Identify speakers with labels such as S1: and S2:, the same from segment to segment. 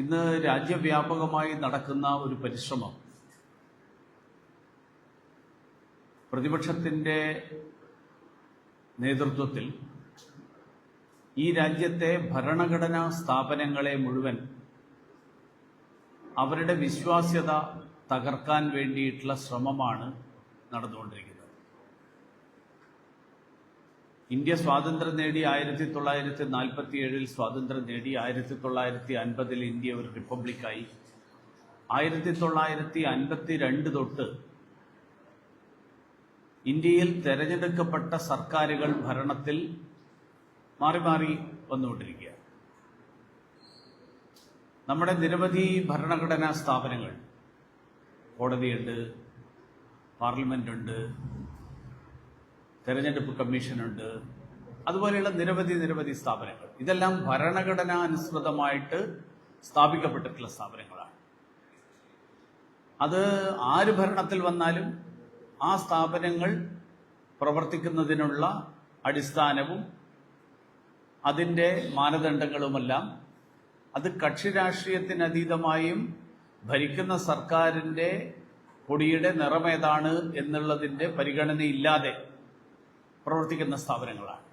S1: ഇന്ന് രാജ്യവ്യാപകമായി നടക്കുന്ന ഒരു പരിശ്രമം. പ്രതിപക്ഷത്തിന്റെ നേതൃത്വത്തിൽ ഈ രാജ്യത്തെ ഭരണഘടനാ സ്ഥാപനങ്ങളെ മുഴുവൻ അവരുടെ വിശ്വാസ്യത തകർക്കാൻ വേണ്ടിയിട്ടുള്ള ശ്രമമാണ് നടന്നുകൊണ്ടിരിക്കുന്നത്. ഇന്ത്യ സ്വാതന്ത്ര്യം നേടി ആയിരത്തി തൊള്ളായിരത്തി നാൽപ്പത്തി ഏഴിൽ സ്വാതന്ത്ര്യം നേടി ആയിരത്തി തൊള്ളായിരത്തി അൻപതിൽ ഇന്ത്യ ഒരു റിപ്പബ്ലിക്കായി. ആയിരത്തി തൊള്ളായിരത്തി അൻപത്തി രണ്ട് തൊട്ട് ഇന്ത്യയിൽ തെരഞ്ഞെടുക്കപ്പെട്ട സർക്കാരുകൾ ഭരണത്തിൽ മാറി മാറി വന്നുകൊണ്ടിരിക്കുക നമ്മുടെ നിരവധി ഭരണഘടനാ സ്ഥാപനങ്ങൾ കോടതിയുണ്ട് പാർലമെന്റ് ഉണ്ട് തെരഞ്ഞെടുപ്പ് കമ്മീഷനുണ്ട്. അതുപോലെയുള്ള നിരവധി നിരവധി സ്ഥാപനങ്ങൾ. ഇതെല്ലാം ഭരണഘടനാ അനുസൃതമായിട്ട് സ്ഥാപിക്കപ്പെട്ടിട്ടുള്ള സ്ഥാപനങ്ങളാണ്. അത് ആര് ഭരണത്തിൽ വന്നാലും ആ സ്ഥാപനങ്ങൾ പ്രവർത്തിക്കുന്നതിനുള്ള അടിസ്ഥാനവും അതിന്റെ മാനദണ്ഡങ്ങളുമെല്ലാം അത് കക്ഷി രാഷ്ട്രീയത്തിനതീതമായും ഭരിക്കുന്ന സർക്കാരിന്റെ കൊടിയുടെ നിറമേതാണ് എന്നുള്ളതിന്റെ പരിഗണനയില്ലാതെ പ്രവർത്തിക്കുന്ന സ്ഥാപനങ്ങളാണ്.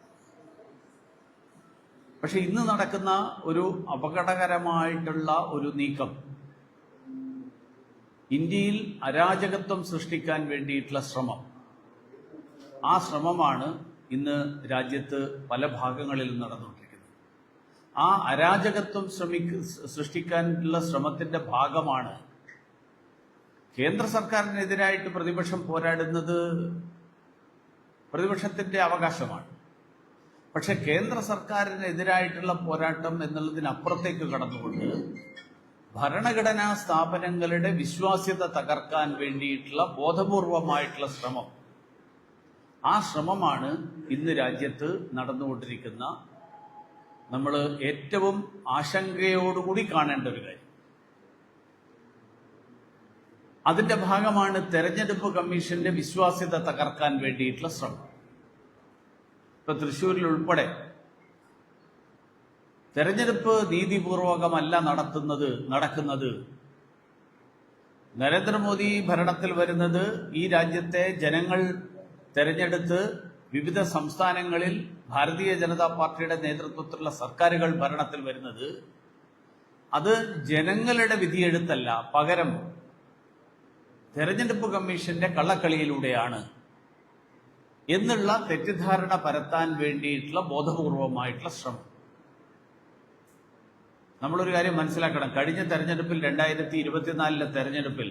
S1: പക്ഷെ ഇന്ന് നടക്കുന്ന ഒരു അപകടകരമായിട്ടുള്ള ഒരു നീക്കം ഇന്ത്യയിൽ അരാജകത്വം സൃഷ്ടിക്കാൻ വേണ്ടിയിട്ടുള്ള ശ്രമം. ആ ശ്രമമാണ് ഇന്ന് രാജ്യത്ത് പല ഭാഗങ്ങളിലും നടന്നുകൊണ്ടിരിക്കുന്നത്. ആ അരാജകത്വം ശ്രമിക്ക സൃഷ്ടിക്കാനുള്ള ശ്രമത്തിന്റെ ഭാഗമാണ് കേന്ദ്ര സർക്കാരിനെതിരായിട്ട് പ്രതിപക്ഷം പോരാടുന്നത് പ്രതിപക്ഷത്തിന്റെ അവകാശമാണ്. പക്ഷെ കേന്ദ്ര സർക്കാരിനെതിരായിട്ടുള്ള പോരാട്ടം എന്നുള്ളതിനപ്പുറത്തേക്ക് കടന്നുകൊണ്ട് ഭരണഘടനാ സ്ഥാപനങ്ങളുടെ വിശ്വാസ്യത തകർക്കാൻ വേണ്ടിയിട്ടുള്ള ബോധപൂർവമായിട്ടുള്ള ശ്രമം. ആ ശ്രമമാണ് ഇന്ന് രാജ്യത്ത് നടന്നുകൊണ്ടിരിക്കുന്ന നമ്മൾ ഏറ്റവും ആശങ്കയോടുകൂടി കാണേണ്ട ഒരു കാര്യം. അതിന്റെ ഭാഗമാണ് തെരഞ്ഞെടുപ്പ് കമ്മീഷന്റെ വിശ്വാസ്യത തകർക്കാൻ വേണ്ടിയിട്ടുള്ള ശ്രമം. ഇപ്പൊ തൃശ്ശൂരിൽ ഉൾപ്പെടെ തെരഞ്ഞെടുപ്പ് നീതിപൂർവകമല്ല നടത്തുന്നത് നടക്കുന്നത്. നരേന്ദ്രമോദി ഭരണത്തിൽ വരുന്നത് ഈ രാജ്യത്തെ ജനങ്ങൾ തെരഞ്ഞെടുത്ത് വിവിധ സംസ്ഥാനങ്ങളിൽ ഭാരതീയ ജനതാ പാർട്ടിയുടെ നേതൃത്വത്തിലുള്ള സർക്കാരുകൾ ഭരണത്തിൽ വരുന്നത്. അത് ജനങ്ങളുടെ വിധിയെഴുത്തല്ല പകരം തെരഞ്ഞെടുപ്പ് കമ്മീഷന്റെ കള്ളക്കളിയിലൂടെയാണ് എന്നുള്ള തെറ്റിദ്ധാരണ പരത്താൻ വേണ്ടിയിട്ടുള്ള ബോധപൂർവമായിട്ടുള്ള ശ്രമം. നമ്മളൊരു കാര്യം മനസ്സിലാക്കണം. കഴിഞ്ഞ തെരഞ്ഞെടുപ്പിൽ രണ്ടായിരത്തി ഇരുപത്തിനാലിലെ തെരഞ്ഞെടുപ്പിൽ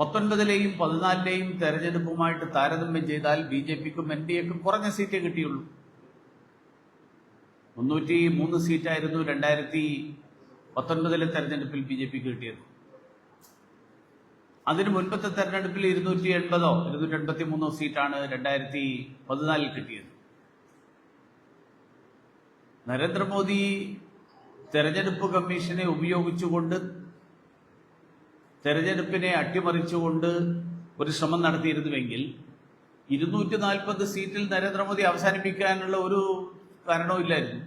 S1: പത്തൊൻപതിലെയും പതിനാലിലെയും തെരഞ്ഞെടുപ്പുമായിട്ട് താരതമ്യം ചെയ്താൽ ബി ജെ പിക്കും എൻ ഡി എക്കും കുറഞ്ഞ സീറ്റേ കിട്ടിയുള്ളൂ. മുന്നൂറ്റി മൂന്ന് സീറ്റായിരുന്നു രണ്ടായിരത്തി പത്തൊൻപതിലെ തെരഞ്ഞെടുപ്പിൽ ബി ജെ പിക്ക് കിട്ടിയത്. അതിന് മുൻപത്തെ തെരഞ്ഞെടുപ്പിൽ ഇരുന്നൂറ്റി എൺപതോ ഇരുന്നൂറ്റി എൺപത്തി മൂന്നോ സീറ്റാണ് രണ്ടായിരത്തി പതിനാലിൽ കിട്ടിയത്. നരേന്ദ്രമോദി തെരഞ്ഞെടുപ്പ് കമ്മീഷനെ ഉപയോഗിച്ചുകൊണ്ട് തെരഞ്ഞെടുപ്പിനെ അട്ടിമറിച്ചുകൊണ്ട് ഒരു ശ്രമം നടത്തിയിരുന്നുവെങ്കിൽ ഇരുന്നൂറ്റി നാൽപ്പത് സീറ്റിൽ നരേന്ദ്രമോദി അവസാനിപ്പിക്കാനുള്ള ഒരു കാരണവും ഇല്ലായിരുന്നു.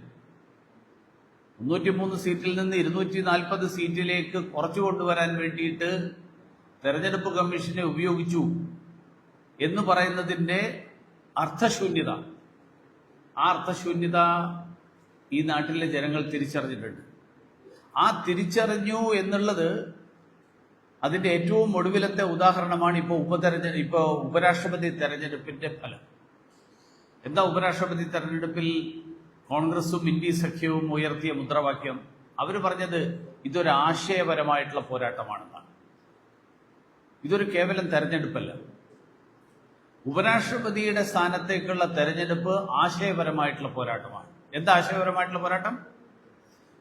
S1: മുന്നൂറ്റി മൂന്ന് സീറ്റിൽ നിന്ന് ഇരുന്നൂറ്റി നാൽപ്പത് സീറ്റിലേക്ക് കുറച്ചു കൊണ്ടുവരാൻ വേണ്ടിയിട്ട് തെരഞ്ഞെടുപ്പ് കമ്മീഷനെ ഉപയോഗിച്ചു എന്ന് പറയുന്നതിന്റെ അർത്ഥശൂന്യത. ആ അർത്ഥശൂന്യത ഈ നാട്ടിലെ ജനങ്ങൾ തിരിച്ചറിഞ്ഞിട്ടുണ്ട്. ആ തിരിച്ചറിഞ്ഞു എന്നുള്ളത് അതിന്റെ ഏറ്റവും ഒടുവിലത്തെ ഉദാഹരണമാണ് ഇപ്പോൾ ഉപതെരഞ്ഞെ ഇപ്പോൾ ഉപരാഷ്ട്രപതി തെരഞ്ഞെടുപ്പിന്റെ ഫലം. എന്താ ഉപരാഷ്ട്രപതി തെരഞ്ഞെടുപ്പിൽ കോൺഗ്രസും ഇന്ത്യ സഖ്യവും ഉയർത്തിയ മുദ്രാവാക്യം? അവർ പറഞ്ഞത് ഇതൊരാശയപരമായിട്ടുള്ള പോരാട്ടമാണെന്നാണ്. ഇതൊരു കേവലം തെരഞ്ഞെടുപ്പല്ല. ഉപരാഷ്ട്രപതിയുടെ സ്ഥാനത്തേക്കുള്ള തെരഞ്ഞെടുപ്പ് ആശയപരമായിട്ടുള്ള പോരാട്ടമാണ്. എന്താ ആശയപരമായിട്ടുള്ള പോരാട്ടം?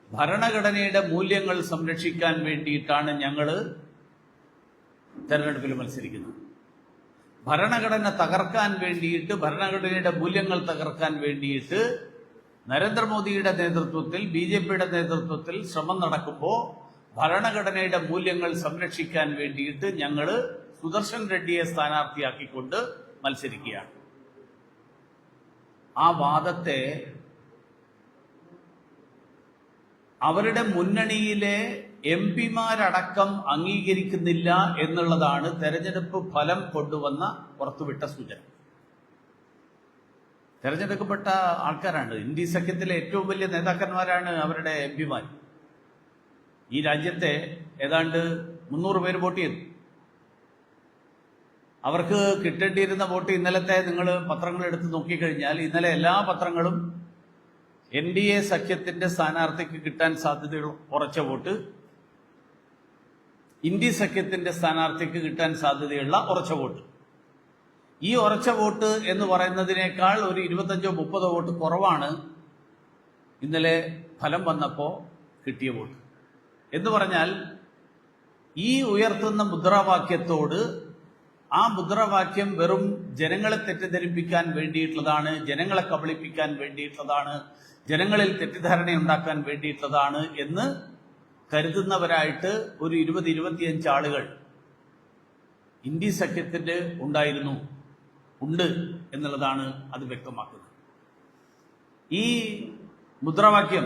S1: ഭരണഘടനയുടെ മൂല്യങ്ങൾ സംരക്ഷിക്കാൻ വേണ്ടിയിട്ടാണ് ഞങ്ങൾ തെരഞ്ഞെടുപ്പിൽ മത്സരിക്കുന്നത്. ഭരണഘടന തകർക്കാൻ വേണ്ടിയിട്ട് ഭരണഘടനയുടെ മൂല്യങ്ങൾ തകർക്കാൻ വേണ്ടിയിട്ട് നരേന്ദ്രമോദിയുടെ നേതൃത്വത്തിൽ ബി ജെ പിയുടെ നേതൃത്വത്തിൽ ശ്രമം നടക്കുമ്പോൾ ഭരണഘടനയുടെ മൂല്യങ്ങൾ സംരക്ഷിക്കാൻ വേണ്ടിയിട്ട് ഞങ്ങൾ സുദർശൻ റെഡ്ഡിയെ സ്ഥാനാർത്ഥിയാക്കിക്കൊണ്ട് മത്സരിക്കുകയാണ്. ആ വാദത്തെ അവരുടെ മുന്നണിയിലെ എം പിമാരടക്കം അംഗീകരിക്കുന്നില്ല എന്നുള്ളതാണ് തെരഞ്ഞെടുപ്പ് ഫലം കൊണ്ടുവന്ന പുറത്തുവിട്ട സൂചന. തെരഞ്ഞെടുക്കപ്പെട്ട ആൾക്കാരാണ്. ഇന്ത്യ സഖ്യത്തിലെ ഏറ്റവും വലിയ നേതാക്കന്മാരാണ് അവരുടെ എം പിമാർ ഈ രാജ്യത്തെ ഏതാണ്ട് മുന്നൂറ് പേര് വോട്ട് ചെയ്തു. അവർക്ക് കിട്ടേണ്ടിയിരുന്ന വോട്ട് ഇന്നലത്തെ നിങ്ങൾ പത്രങ്ങൾ എടുത്ത് നോക്കിക്കഴിഞ്ഞാൽ ഇന്നലെ എല്ലാ പത്രങ്ങളും എൻ ഡി എ സഖ്യത്തിന്റെ സ്ഥാനാർത്ഥിക്ക് കിട്ടാൻ സാധ്യതയുള്ള കുറച്ച വോട്ട് ഇന്ത്യ സഖ്യത്തിന്റെ സ്ഥാനാർത്ഥിക്ക് കിട്ടാൻ സാധ്യതയുള്ള ഉറച്ച വോട്ട്. ഈ ഉറച്ച വോട്ട് എന്ന് പറയുന്നതിനേക്കാൾ ഒരു ഇരുപത്തഞ്ചോ മുപ്പതോ വോട്ട് കുറവാണ് ഇന്നലെ ഫലം വന്നപ്പോൾ കിട്ടിയ വോട്ട്. എന്ന് പറഞ്ഞാൽ ഈ ഉയർത്തുന്ന മുദ്രാവാക്യത്തോട് ആ മുദ്രാവാക്യം വെറും ജനങ്ങളെ തെറ്റിദ്ധരിപ്പിക്കാൻ വേണ്ടിയിട്ടുള്ളതാണ് ജനങ്ങളെ കബളിപ്പിക്കാൻ വേണ്ടിയിട്ടുള്ളതാണ് ജനങ്ങളിൽ തെറ്റിദ്ധാരണ ഉണ്ടാക്കാൻ വേണ്ടിയിട്ടുള്ളതാണ് എന്ന് കരുതുന്നവരായിട്ട് ഒരു ഇരുപത് ഇരുപത്തിയഞ്ച് ആളുകൾ ഇന്ത്യ സഖ്യത്തിന്റെ ഉണ്ടായിരുന്നു ഉണ്ട് എന്നുള്ളതാണ് അത് വ്യക്തമാക്കുന്നത്. ഈ മുദ്രാവാക്യം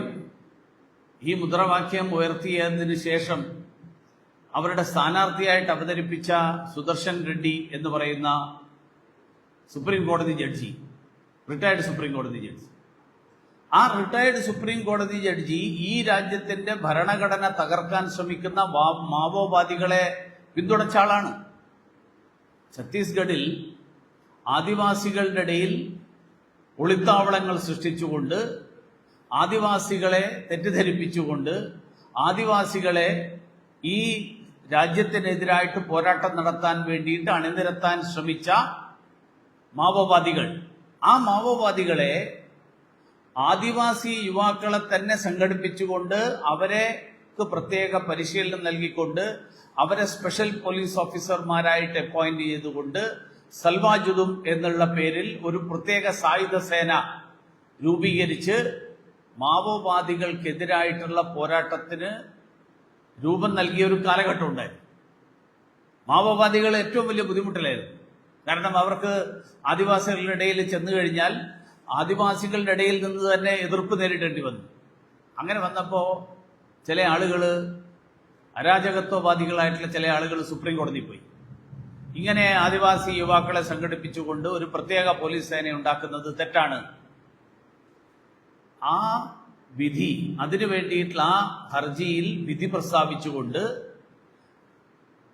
S1: ഈ മുദ്രാവാക്യം ഉയർത്തിയതിനു ശേഷം അവരുടെ സ്ഥാനാർത്ഥിയായിട്ട് അവതരിപ്പിച്ച സുദർശൻ റെഡ്ഡി എന്ന് പറയുന്ന സുപ്രീം കോടതി ജഡ്ജി റിട്ടയർഡ് സുപ്രീം കോടതി ജഡ്ജി. ആ റിട്ടയർഡ് സുപ്രീം കോടതി ജഡ്ജി ഈ രാജ്യത്തിന്റെ ഭരണഘടന തകർക്കാൻ ശ്രമിക്കുന്ന മാവോവാദികളെ പിന്തുണച്ച ആളാണ്. ഛത്തീസ്ഗഡിൽ ആദിവാസികളുടെ ഇടയിൽ ഒളിത്താവളങ്ങൾ സൃഷ്ടിച്ചുകൊണ്ട് ആദിവാസികളെ തെറ്റിദ്ധരിപ്പിച്ചുകൊണ്ട് ആദിവാസികളെ ഈ രാജ്യത്തിനെതിരായിട്ട് പോരാട്ടം നടത്താൻ വേണ്ടിയിട്ട് അണിനിരത്താൻ ശ്രമിച്ച മാവോവാദികൾ. ആ മാവോവാദികളെ ആദിവാസി യുവാക്കളെ തന്നെ സംഘടിപ്പിച്ചുകൊണ്ട് അവരെ പ്രത്യേക പരിശീലനം നൽകിക്കൊണ്ട് അവരെ സ്പെഷ്യൽ പോലീസ് ഓഫീസർമാരായിട്ട് അപ്പോയിന്റ് ചെയ്തുകൊണ്ട് സൽവാജുദും എന്നുള്ള പേരിൽ ഒരു പ്രത്യേക സായുധ സേന രൂപീകരിച്ച് മാവോവാദികൾക്കെതിരായിട്ടുള്ള പോരാട്ടത്തിന് രൂപം നൽകിയ ഒരു കാലഘട്ടം ഉണ്ടായിരുന്നു. മാവോവാദികൾ ഏറ്റവും വലിയ ബുദ്ധിമുട്ടിലായിരുന്നു. കാരണം അവർക്ക് ആദിവാസികളുടെ ഇടയിൽ ചെന്നു കഴിഞ്ഞാൽ ആദിവാസികളുടെ ഇടയിൽ നിന്ന് തന്നെ എതിർപ്പ് നേരിടേണ്ടി വന്നു. അങ്ങനെ വന്നപ്പോൾ ചില ആളുകൾ അരാജകത്വവാദികളായിട്ടുള്ള ചില ആളുകൾ സുപ്രീം കോടതി പോയി. ഇങ്ങനെ ആദിവാസി യുവാക്കളെ സംഘടിപ്പിച്ചുകൊണ്ട് ഒരു പ്രത്യേക പോലീസ് സേന ഉണ്ടാക്കുന്നത് തെറ്റാണ് ആ വിധി അതിനു വേണ്ടിയിട്ടുള്ള ആ ഹർജിയിൽ വിധി പ്രസ്താവിച്ചുകൊണ്ട്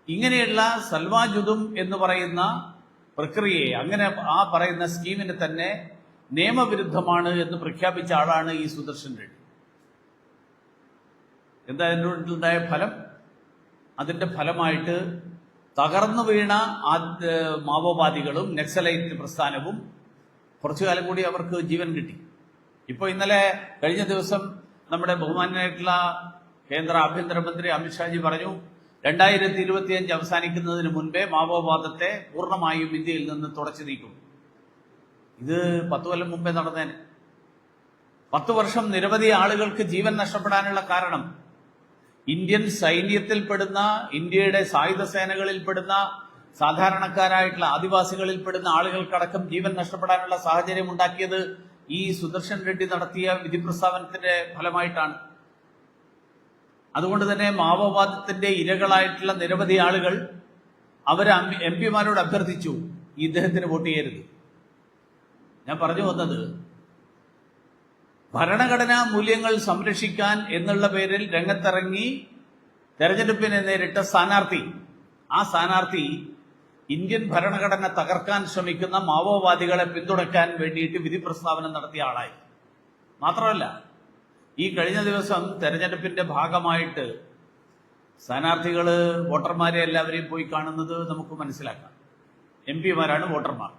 S1: ഇങ്ങനെയുള്ള സൽവാജുദും എന്ന് പറയുന്ന പ്രക്രിയയെ അങ്ങനെ ആ പറയുന്ന സ്കീമിനെ തന്നെ നിയമവിരുദ്ധമാണ് എന്ന് പ്രഖ്യാപിച്ച ആളാണ് ഈ സുദർശൻ റെഡ്ഡി. എന്താ അതിനുണ്ടായ ഫലം? അതിന്റെ ഫലമായിട്ട് തകർന്നു വീണ മാവോവാദികളും നക്സലൈറ്റ് പ്രസ്ഥാനവും കുറച്ചു കാലം കൂടി അവർക്ക് ജീവൻ കിട്ടി. ഇപ്പോൾ ഇന്നലെ കഴിഞ്ഞ ദിവസം നമ്മുടെ ബഹുമാനായിട്ടുള്ള കേന്ദ്ര ആഭ്യന്തരമന്ത്രി അമിത്ഷാജി പറഞ്ഞു രണ്ടായിരത്തി ഇരുപത്തിയഞ്ച് അവസാനിക്കുന്നതിന് മുൻപേ മാവോവാദത്തെ പൂർണമായും ഇന്ത്യയിൽ നിന്ന് തുടച്ചു നീക്കും. ഇത് പത്തു കൊല്ലം മുമ്പേ നടന്നേന്. പത്ത് വർഷം നിരവധി ആളുകൾക്ക് ജീവൻ നഷ്ടപ്പെടാനുള്ള കാരണം ഇന്ത്യൻ സൈന്യത്തിൽപ്പെടുന്ന ഇന്ത്യയുടെ സായുധ സേനകളിൽപ്പെടുന്ന സാധാരണക്കാരായിട്ടുള്ള ആദിവാസികളിൽപ്പെടുന്ന ആളുകൾക്കടക്കം ജീവൻ നഷ്ടപ്പെടാനുള്ള സാഹചര്യം ഉണ്ടാക്കിയത് ഈ സുദർശൻ റെഡ്ഡി നടത്തിയ വിധി പ്രസ്താവനത്തിന്റെ ഫലമായിട്ടാണ്. അതുകൊണ്ട് തന്നെ മാവോവാദത്തിന്റെ ഇരകളായിട്ടുള്ള നിരവധി ആളുകൾ അവർ എം പിമാരോട് അഭ്യർത്ഥിച്ചു ഇദ്ദേഹത്തിന് വോട്ട് ചെയ്യരുത്. ഞാൻ പറഞ്ഞു വന്നത് ഭരണഘടനാ മൂല്യങ്ങൾ സംരക്ഷിക്കാൻ എന്നുള്ള പേരിൽ രംഗത്തിറങ്ങി തെരഞ്ഞെടുപ്പിനെ നേരിട്ട സ്ഥാനാർത്ഥി ആ സ്ഥാനാർത്ഥി ഇന്ത്യൻ ഭരണഘടന തകർക്കാൻ ശ്രമിക്കുന്ന മാവോവാദികളെ പിന്തുണയ്ക്കാൻ വേണ്ടിയിട്ട് വിധി പ്രസ്താവന നടത്തിയ ആളായി. മാത്രമല്ല ഈ കഴിഞ്ഞ ദിവസം തെരഞ്ഞെടുപ്പിന്റെ ഭാഗമായിട്ട് സ്ഥാനാർത്ഥികൾ വോട്ടർമാരെ എല്ലാവരെയും പോയി കാണുന്നത് നമുക്ക് മനസ്സിലാക്കാം. എം പിമാരാണ് വോട്ടർമാർ.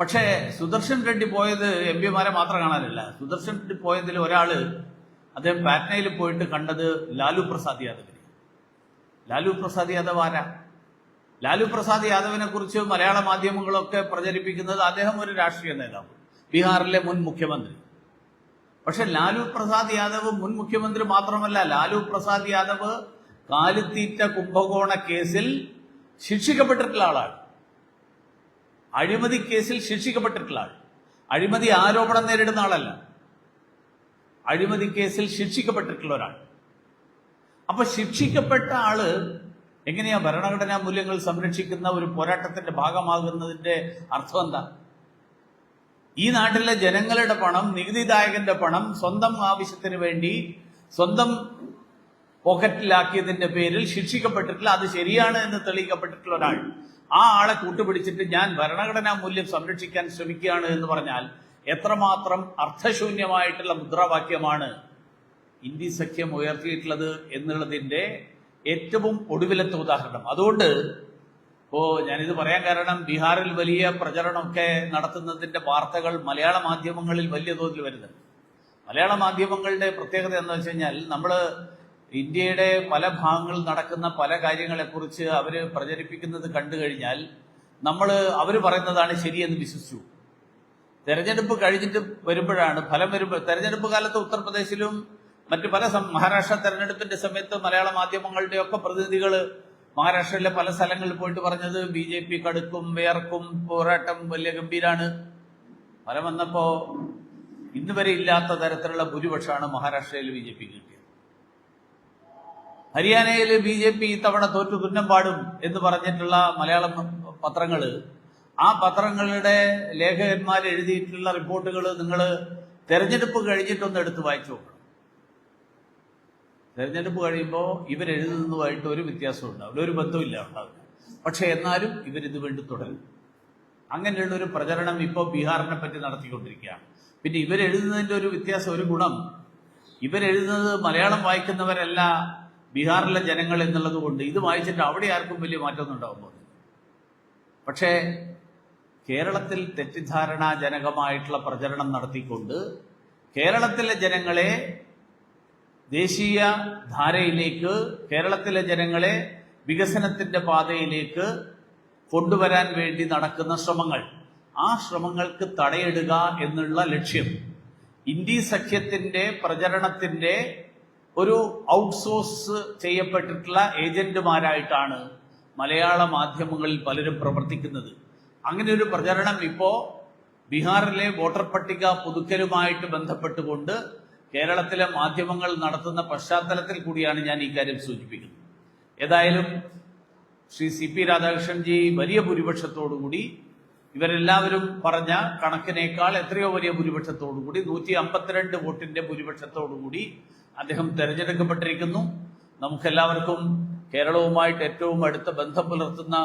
S1: പക്ഷേ സുദർശൻ റെഡ്ഡി പോയത് എം പിമാരെ മാത്രം കാണാനല്ല. സുദർശൻ റെഡ്ഡി പോയതിൽ ഒരാൾ അദ്ദേഹം പാറ്റ്നയിൽ പോയിട്ട് കണ്ടത് ലാലു പ്രസാദ് യാദവിനെ ലാലു പ്രസാദ് യാദവ് ആരാ? ലാലു പ്രസാദ് യാദവിനെ കുറിച്ച് മലയാള മാധ്യമങ്ങളൊക്കെ പ്രചരിപ്പിക്കുന്നത് അദ്ദേഹം ഒരു രാഷ്ട്രീയ നേതാവ് ബീഹാറിലെ മുൻ മുഖ്യമന്ത്രി. പക്ഷെ ലാലു പ്രസാദ് യാദവ് മുൻ മുഖ്യമന്ത്രി മാത്രമല്ല ലാലു പ്രസാദ് യാദവ് കാലിത്തീറ്റ കുംഭകോണ കേസിൽ ശിക്ഷിക്കപ്പെട്ടിട്ടുള്ള ആളാണ്. അഴിമതി കേസിൽ ശിക്ഷിക്കപ്പെട്ടിട്ടുള്ള ആൾ. അഴിമതി ആരോപണം നേരിടുന്ന ആളല്ല. അഴിമതി കേസിൽ ശിക്ഷിക്കപ്പെട്ടിട്ടുള്ള ഒരാൾ. അപ്പൊ ശിക്ഷിക്കപ്പെട്ട ആൾ എങ്ങനെയാ ഭരണഘടനാ മൂല്യങ്ങൾ സംരക്ഷിക്കുന്ന ഒരു പോരാട്ടത്തിന്റെ ഭാഗമാകുന്നതിന്റെ അർത്ഥം എന്താ? ഈ നാട്ടിലെ ജനങ്ങളുടെ പണം നികുതിദായകന്റെ പണം സ്വന്തം ആവശ്യത്തിന് വേണ്ടി സ്വന്തം പോക്കറ്റിലാക്കിയതിന്റെ പേരിൽ ശിക്ഷിക്കപ്പെട്ടിട്ടില്ല അത് ശരിയാണ് എന്ന് തെളിയിക്കപ്പെട്ടിട്ടുള്ള ഒരാൾ. ആ ആളെ കൂട്ടുപിടിച്ചിട്ട് ഞാൻ ഭരണഘടനാ മൂല്യം സംരക്ഷിക്കാൻ ശ്രമിക്കുകയാണ് എന്ന് പറഞ്ഞാൽ എത്രമാത്രം അർത്ഥശൂന്യമായിട്ടുള്ള മുദ്രാവാക്യമാണ് ഇന്ത്യ സഖ്യം ഉയർത്തിയിട്ടുള്ളത് എന്നുള്ളതിന്റെ ഏറ്റവും ഒടുവിലത്തെ ഉദാഹരണം. അതുകൊണ്ട് ഇപ്പോ ഞാനിത് പറയാൻ കാരണം ബീഹാറിൽ വലിയ പ്രചരണമൊക്കെ നടത്തുന്നതിന്റെ വാർത്തകൾ മലയാള മാധ്യമങ്ങളിൽ വലിയ തോതിൽ വരുന്നുണ്ട്. മലയാള മാധ്യമങ്ങളുടെ പ്രത്യേകത എന്താ വെച്ച് കഴിഞ്ഞാൽ നമ്മൾ ഇന്ത്യയുടെ പല ഭാഗങ്ങളിൽ നടക്കുന്ന പല കാര്യങ്ങളെക്കുറിച്ച് അവർ പ്രചരിപ്പിക്കുന്നത് കണ്ടു കഴിഞ്ഞാൽ നമ്മൾ അവർ പറയുന്നതാണ് ശരിയെന്ന് വിശ്വസിച്ചു. തെരഞ്ഞെടുപ്പ് കഴിഞ്ഞിട്ട് വരുമ്പോഴാണ് ഫലം വരുമ്പോൾ തെരഞ്ഞെടുപ്പ് കാലത്ത് ഉത്തർപ്രദേശിലും മറ്റു പല മഹാരാഷ്ട്ര തെരഞ്ഞെടുപ്പിന്റെ സമയത്ത് മലയാള മാധ്യമങ്ങളുടെ ഒക്കെ പ്രതിനിധികൾ മഹാരാഷ്ട്രയിലെ പല സ്ഥലങ്ങളിൽ പോയിട്ട് പറഞ്ഞത് ബി ജെ പി കടുക്കും വേർക്കും പോരാട്ടം വലിയ ഗംഭീരാണ്. ഫലം വന്നപ്പോ ഇന്ന് വരെ ഇല്ലാത്ത തരത്തിലുള്ള ഭൂരിപക്ഷമാണ് മഹാരാഷ്ട്രയിൽ ബി ജെ പി കിട്ടിയത്. ഹരിയാനയിൽ ബി ജെ പി ഇത്തവണ തോറ്റു തുന്നം പാടും എന്ന് പറഞ്ഞിട്ടുള്ള മലയാളം പത്രങ്ങൾ ആ പത്രങ്ങളുടെ ലേഖകന്മാർ എഴുതിയിട്ടുള്ള റിപ്പോർട്ടുകൾ നിങ്ങൾ തെരഞ്ഞെടുപ്പ് കഴിഞ്ഞിട്ടൊന്ന് എടുത്ത് വായിച്ചു നോക്കണം. തെരഞ്ഞെടുപ്പ് കഴിയുമ്പോൾ ഇവരെഴുതുന്നതുമായിട്ട് ഒരു വ്യത്യാസം ഉണ്ടാവില്ല. ഒരു ബന്ധമില്ല ഉണ്ടാവില്ല. പക്ഷെ എന്നാലും ഇവരിത് വേണ്ടി തുടരും. അങ്ങനെയുള്ള ഒരു പ്രചരണം ഇപ്പോൾ ബീഹാറിനെ പറ്റി നടത്തിക്കൊണ്ടിരിക്കുകയാണ്. പിന്നെ ഇവരെഴുതുന്നതിന്റെ ഒരു വ്യത്യാസം ഒരു ഗുണം. ഇവരെഴുതുന്നത് മലയാളം വായിക്കുന്നവരല്ല ബീഹാറിലെ ജനങ്ങൾ എന്നുള്ളത് കൊണ്ട് ഇത് വായിച്ചിട്ട് അവിടെ ആർക്കും വലിയ മാറ്റമൊന്നും പോകുന്നില്ല. പക്ഷേ കേരളത്തിൽ തെറ്റിദ്ധാരണാജനകമായിട്ടുള്ള പ്രചരണം നടത്തിക്കൊണ്ട് കേരളത്തിലെ ജനങ്ങളെ ദേശീയ ധാരയിലേക്ക് കേരളത്തിലെ ജനങ്ങളെ വികസനത്തിന്റെ പാതയിലേക്ക് കൊണ്ടുവരാൻ വേണ്ടി നടക്കുന്ന ശ്രമങ്ങൾ. ആ ശ്രമങ്ങൾക്ക് തടയിടുക എന്നുള്ള ലക്ഷ്യം. ഇന്ത്യ സഖ്യത്തിന്റെ പ്രചരണത്തിന്റെ ഒരു ഔട്ട്സോഴ്സ് ചെയ്യപ്പെട്ടിട്ടുള്ള ഏജന്റുമാരായിട്ടാണ് മലയാള മാധ്യമങ്ങളിൽ പലരും പ്രവർത്തിക്കുന്നത്. അങ്ങനെ ഒരു പ്രചരണം ഇപ്പോ ബീഹാറിലെ വോട്ടർ പട്ടിക പുതുക്കലുമായിട്ട് ബന്ധപ്പെട്ടുകൊണ്ട് കേരളത്തിലെ മാധ്യമങ്ങൾ നടത്തുന്ന പശ്ചാത്തലത്തിൽ കൂടിയാണ് ഞാൻ ഈ കാര്യം സൂചിപ്പിക്കുന്നത്. ഏതായാലും ശ്രീ സി പി രാധാകൃഷ്ണൻജി വലിയ ഭൂരിപക്ഷത്തോടുകൂടി ഇവരെല്ലാവരും പറഞ്ഞ കണക്കിനേക്കാൾ എത്രയോ വലിയ ഭൂരിപക്ഷത്തോടുകൂടി നൂറ്റി അമ്പത്തിരണ്ട് വോട്ടിന്റെ ഭൂരിപക്ഷത്തോടുകൂടി അദ്ദേഹം തെരഞ്ഞെടുക്കപ്പെട്ടിരിക്കുന്നു. നമുക്കെല്ലാവർക്കും കേരളവുമായിട്ട് ഏറ്റവും അടുത്ത ബന്ധം പുലർത്തുന്ന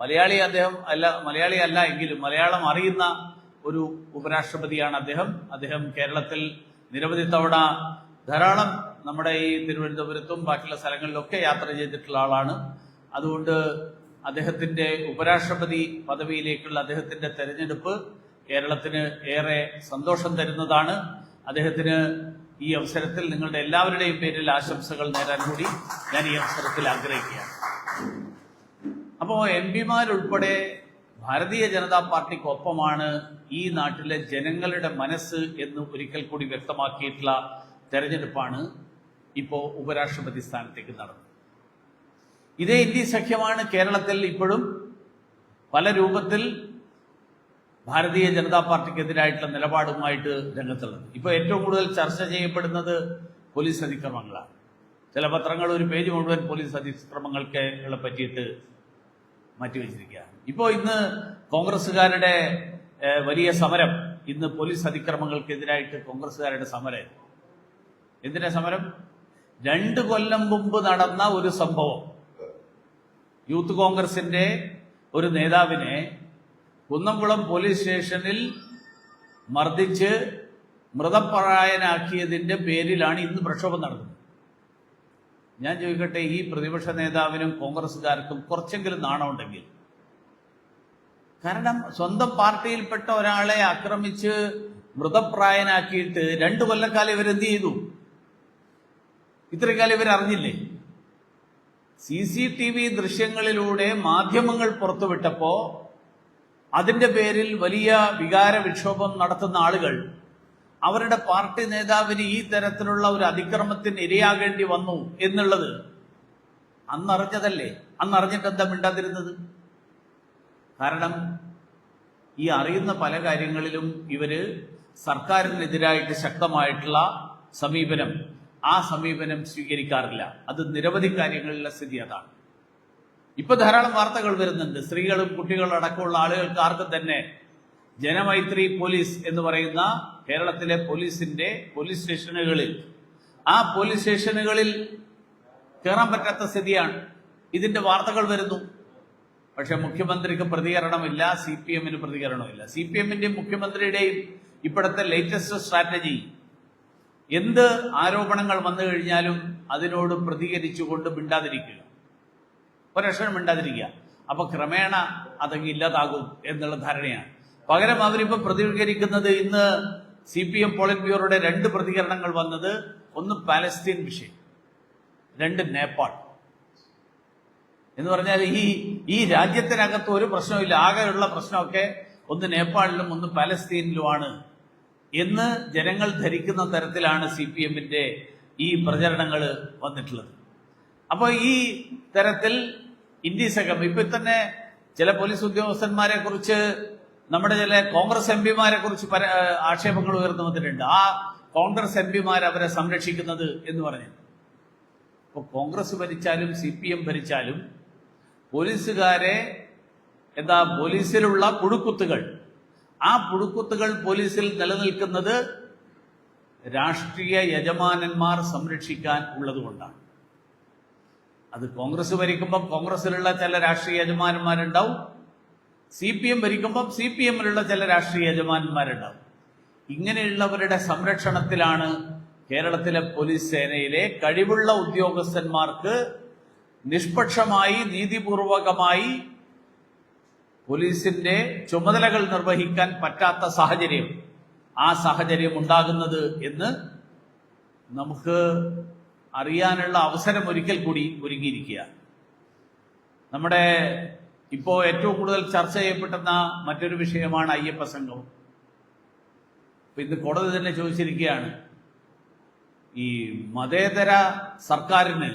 S1: മലയാളി അദ്ദേഹം അല്ല മലയാളി അല്ല എങ്കിലും മലയാളം അറിയുന്ന ഒരു ഉപരാഷ്ട്രപതിയാണ് അദ്ദേഹം. അദ്ദേഹം കേരളത്തിൽ നിരവധി തവണ ധാരാളം നമ്മുടെ ഈ തിരുവനന്തപുരത്തും ബാക്കിയുള്ള സ്ഥലങ്ങളിലൊക്കെ യാത്ര ചെയ്തിട്ടുള്ള ആളാണ്. അതുകൊണ്ട് അദ്ദേഹത്തിന്റെ ഉപരാഷ്ട്രപതി പദവിയിലേക്കുള്ള അദ്ദേഹത്തിന്റെ തെരഞ്ഞെടുപ്പ് കേരളത്തിന് ഏറെ സന്തോഷം തരുന്നതാണ്. അദ്ദേഹത്തിന് ഈ അവസരത്തിൽ നിങ്ങളുടെ എല്ലാവരുടെയും പേരിൽ ആശംസകൾ നേരാൻ കൂടി ഞാൻ ഈ അവസരത്തിൽ ആഗ്രഹിക്കുകയാണ്. അപ്പോൾ എം പിമാരുൾപ്പെടെ ഭാരതീയ ജനതാ പാർട്ടിക്കൊപ്പമാണ് ഈ നാട്ടിലെ ജനങ്ങളുടെ മനസ്സ് എന്ന് ഒരിക്കൽ കൂടി വ്യക്തമാക്കിയിട്ടുള്ള തെരഞ്ഞെടുപ്പാണ് ഇപ്പോൾ ഉപരാഷ്ട്രപതി സ്ഥാനത്തേക്ക് നടന്നത്. ഇതേ ഇന്ത്യ സഖ്യമാണ് കേരളത്തിൽ ഇപ്പോഴും പല രൂപത്തിൽ ഭാരതീയ ജനതാ പാർട്ടിക്കെതിരായിട്ടുള്ള നിലപാടുമായിട്ട് രംഗത്തുള്ളത്. ഇപ്പോൾ ഏറ്റവും കൂടുതൽ ചർച്ച ചെയ്യപ്പെടുന്നത് പോലീസ് അതിക്രമങ്ങളാണ്. ചില പത്രങ്ങൾ ഒരു പേജ് മുഴുവൻ പോലീസ് അതിക്രമങ്ങൾക്ക് പറ്റിയിട്ട് മാറ്റിവെച്ചിരിക്കുകയാണ്. ഇപ്പോൾ ഇന്ന് കോൺഗ്രസ്സുകാരുടെ വലിയ സമരം. ഇന്ന് പോലീസ് അതിക്രമങ്ങൾക്കെതിരായിട്ട് കോൺഗ്രസ്സുകാരുടെ സമരം. എന്തിനാ സമരം? രണ്ട് കൊല്ലം മുമ്പ് നടന്ന ഒരു സംഭവം. യൂത്ത് കോൺഗ്രസിന്റെ ഒരു നേതാവിനെ കുന്നംകുളം പോലീസ് സ്റ്റേഷനിൽ മർദ്ദിച്ച് മൃതപ്രായനാക്കിയതിന്റെ പേരിലാണ് ഇന്ന് പ്രക്ഷോഭം നടക്കുന്നത്. ഞാൻ ചോദിക്കട്ടെ ഈ പ്രതിപക്ഷ നേതാവിനും കോൺഗ്രസ്സുകാർക്കും കുറച്ചെങ്കിലും നാണമുണ്ടെങ്കിൽ കാരണം സ്വന്തം പാർട്ടിയിൽപ്പെട്ട ഒരാളെ ആക്രമിച്ച് മൃതപ്രായനാക്കിയിട്ട് രണ്ടു കൊല്ലക്കാലം ഇവരെന്ത് ചെയ്തു? ഇത്രയും കാലം ഇവരറിഞ്ഞില്ലേ? സി സി ടി വി ദൃശ്യങ്ങളിലൂടെ മാധ്യമങ്ങൾ പുറത്തുവിട്ടപ്പോ അതിന്റെ പേരിൽ വലിയ വികാര വിക്ഷോഭം നടത്തുന്ന ആളുകൾ അവരുടെ പാർട്ടി നേതാവിന് ഈ തരത്തിലുള്ള ഒരു അതിക്രമത്തിന് ഇരയാകേണ്ടി വന്നു എന്നുള്ളത് അന്നറിഞ്ഞതല്ലേ? അന്നറിഞ്ഞിട്ട് എന്താ മിണ്ടാതിരുന്നത്? കാരണം ഈ അറിയുന്ന പല കാര്യങ്ങളിലും ഇവർ സർക്കാരിനെതിരായിട്ട് ശക്തമായിട്ടുള്ള സമീപനം ആ സമീപനം സ്വീകരിക്കാറില്ല. അത് നിരവധി കാര്യങ്ങളിലെ സ്ഥിതി അതാണ്. ഇപ്പൊ ധാരാളം വാർത്തകൾ വരുന്നുണ്ട്. സ്ത്രീകളും കുട്ടികളും അടക്കമുള്ള ആളുകൾക്ക് ആർക്കും തന്നെ ജനമൈത്രി പോലീസ് എന്ന് പറയുന്ന കേരളത്തിലെ പോലീസിന്റെ പോലീസ് സ്റ്റേഷനുകളിൽ ആ പോലീസ് സ്റ്റേഷനുകളിൽ കയറാൻ പറ്റാത്ത സ്ഥിതിയാണ്. ഇതിന്റെ വാർത്തകൾ വരുന്നു. പക്ഷെ മുഖ്യമന്ത്രിക്ക് പ്രതികരണമില്ല സി പി എമ്മിന് പ്രതികരണമില്ല. സി പി എമ്മിന്റെയും മുഖ്യമന്ത്രിയുടെയും ഇപ്പോഴത്തെ ലേറ്റസ്റ്റ് സ്ട്രാറ്റജി എന്ത് ആരോപണങ്ങൾ വന്നു കഴിഞ്ഞാലും അതിനോട് പ്രതികരിച്ചുകൊണ്ട് മിണ്ടാതിരിക്കുക. ഒരക്ഷരം മിണ്ടാതിരിക്കുക. അപ്പൊ ക്രമേണ അതങ്ങ് ഇല്ലാതാകും എന്നുള്ള ധാരണയാണ്. പകരം അവരിപ്പോ പ്രതികരിക്കുന്നത് ഇന്ന് സി പി എം പോളിറ്റ് ബ്യൂറോയുടെ രണ്ട് പ്രതികരണങ്ങൾ വന്നത് ഒന്ന് പാലസ്തീൻ വിഷയം രണ്ട് നേപ്പാൾ. എന്ന് പറഞ്ഞാൽ ഈ ഈ രാജ്യത്തിനകത്ത് ഒരു പ്രശ്നമില്ല ആകെയുള്ള പ്രശ്നമൊക്കെ ഒന്ന് നേപ്പാളിലും ഒന്ന് പാലസ്തീനിലുമാണ്. എന്ന് ജനങ്ങൾ ധരിക്കുന്ന തരത്തിലാണ് സി പി എമ്മിന്റെ ഈ പ്രചരണങ്ങൾ വന്നിട്ടുള്ളത്. അപ്പോൾ ഈ തരത്തിൽ ഇന്ത്യ സംഘം ഇപ്പൊ തന്നെ ചില പോലീസ് ഉദ്യോഗസ്ഥന്മാരെ കുറിച്ച് നമ്മുടെ ചില കോൺഗ്രസ് എം പിമാരെ കുറിച്ച് ആക്ഷേപങ്ങൾ ഉയർന്നു വന്നിട്ടുണ്ട്. ആ കോൺഗ്രസ് എം പിമാർ അവരെ സംരക്ഷിക്കുന്നത് എന്ന് പറഞ്ഞു അപ്പോൾ കോൺഗ്രസ് ഭരിച്ചാലും സി പി എം ഭരിച്ചാലും പോലീസുകാരെ എന്താ പോലീസിലുള്ള പുഴുക്കുത്തുകൾ ആ പുഴുക്കുത്തുകൾ പോലീസിൽ നിലനിൽക്കുന്നത് രാഷ്ട്രീയ യജമാനന്മാർ സംരക്ഷിക്കാൻ ഉള്ളതുകൊണ്ടാണ്. അത് കോൺഗ്രസ് ഭരിക്കുമ്പോൾ കോൺഗ്രസിലുള്ള ചില രാഷ്ട്രീയ യജമാനന്മാരുണ്ടാവും. സി പി എം ഭരിക്കുമ്പോൾ സി പി എമ്മിലുള്ള ചില രാഷ്ട്രീയ യജമാനന്മാരുണ്ടാവും. ഇങ്ങനെയുള്ളവരുടെ സംരക്ഷണത്തിലാണ് കേരളത്തിലെ പോലീസ് സേനയിലെ കഴിവുള്ള ഉദ്യോഗസ്ഥന്മാർക്ക് നിഷ്പക്ഷമായി നീതിപൂർവകമായി പോലീസിന്റെ ചുമതലകൾ നിർവഹിക്കാൻ പറ്റാത്ത സാഹചര്യം. ആ സാഹചര്യം ഉണ്ടാകുന്നത് എന്ന് നമുക്ക് അറിയാനുള്ള അവസരം ഒരിക്കൽ കൂടി ഒരുങ്ങിയിരിക്കുക നമ്മുടെ ഇപ്പോ ഏറ്റവും കൂടുതൽ ചർച്ച ചെയ്യപ്പെടുന്ന മറ്റൊരു വിഷയമാണ് അയ്യപ്പ സംഘം. ഇന്ന് കോടതി തന്നെ ചോദിച്ചിരിക്കുകയാണ് ഈ മതേതര സർക്കാരിന്